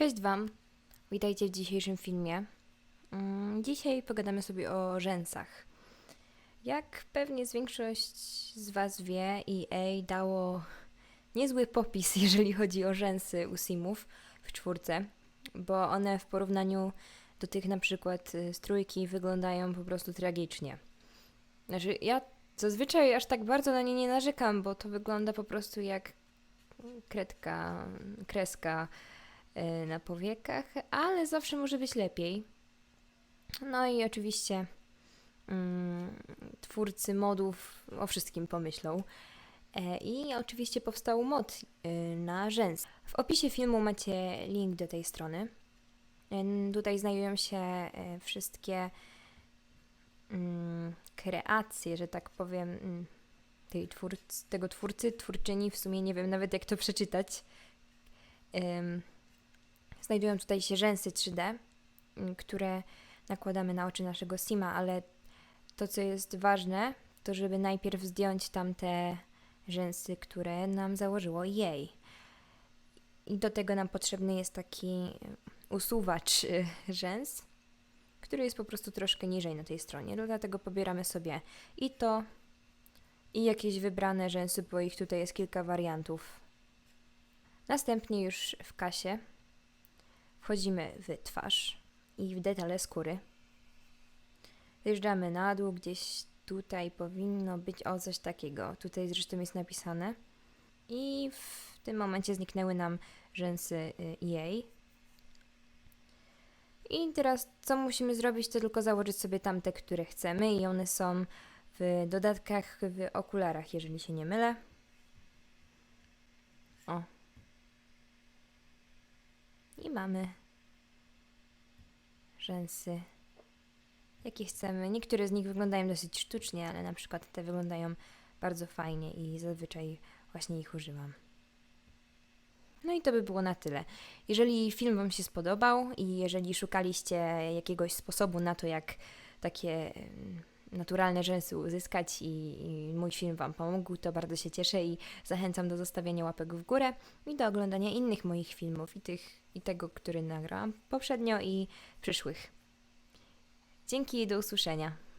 Cześć Wam, witajcie w dzisiejszym filmie. Mm, Dzisiaj pogadamy sobie o rzęsach. Jak pewnie z większość z Was wie, EA dało niezły popis, jeżeli chodzi o rzęsy u Simów w czwórce, bo one w porównaniu do tych na przykład y, z trójki wyglądają po prostu tragicznie. Znaczy, ja zazwyczaj aż tak bardzo na nie nie narzekam, bo to wygląda po prostu jak kredka, kreska na powiekach, ale zawsze może być lepiej. No i oczywiście mm, twórcy modów o wszystkim pomyślą. E, I oczywiście powstał mod y, na rzęs. W opisie filmu macie link do tej strony. Ym, Tutaj znajdują się e, wszystkie mm, kreacje, że tak powiem, mm, tej twórcy, tego twórcy, twórczyni, w sumie nie wiem nawet jak to przeczytać. Znajdują tutaj się rzęsy 3D, mm, które nakładamy na oczy naszego Sima, ale to, co jest ważne, to żeby najpierw zdjąć tamte rzęsy, które nam założyło jej. I do tego nam potrzebny jest taki usuwacz y, rzęs, który jest po prostu troszkę niżej na tej stronie. Dlatego pobieramy sobie i to, i jakieś wybrane rzęsy, bo ich tutaj jest kilka wariantów. Następnie już w kasie wchodzimy w twarz i w detale skóry. Zjeżdżamy na dół, gdzieś tutaj powinno być o coś takiego. Tutaj zresztą jest napisane. I w tym momencie zniknęły nam rzęsy y, jej. I teraz co musimy zrobić, to tylko założyć sobie tamte, które chcemy i one są w dodatkach w okularach, jeżeli się nie mylę. O. Mamy rzęsy, jakie chcemy. Niektóre z nich wyglądają dosyć sztucznie, ale na przykład te wyglądają bardzo fajnie i zazwyczaj właśnie ich używam. No i to by było na tyle. Jeżeli film Wam się spodobał i jeżeli szukaliście jakiegoś sposobu na to, jak takie naturalne rzęsy uzyskać i, i mój film Wam pomógł, to bardzo się cieszę i zachęcam do zostawiania łapek w górę i do oglądania innych moich filmów i, tych, i tego, który nagrałam poprzednio i przyszłych. Dzięki i do usłyszenia.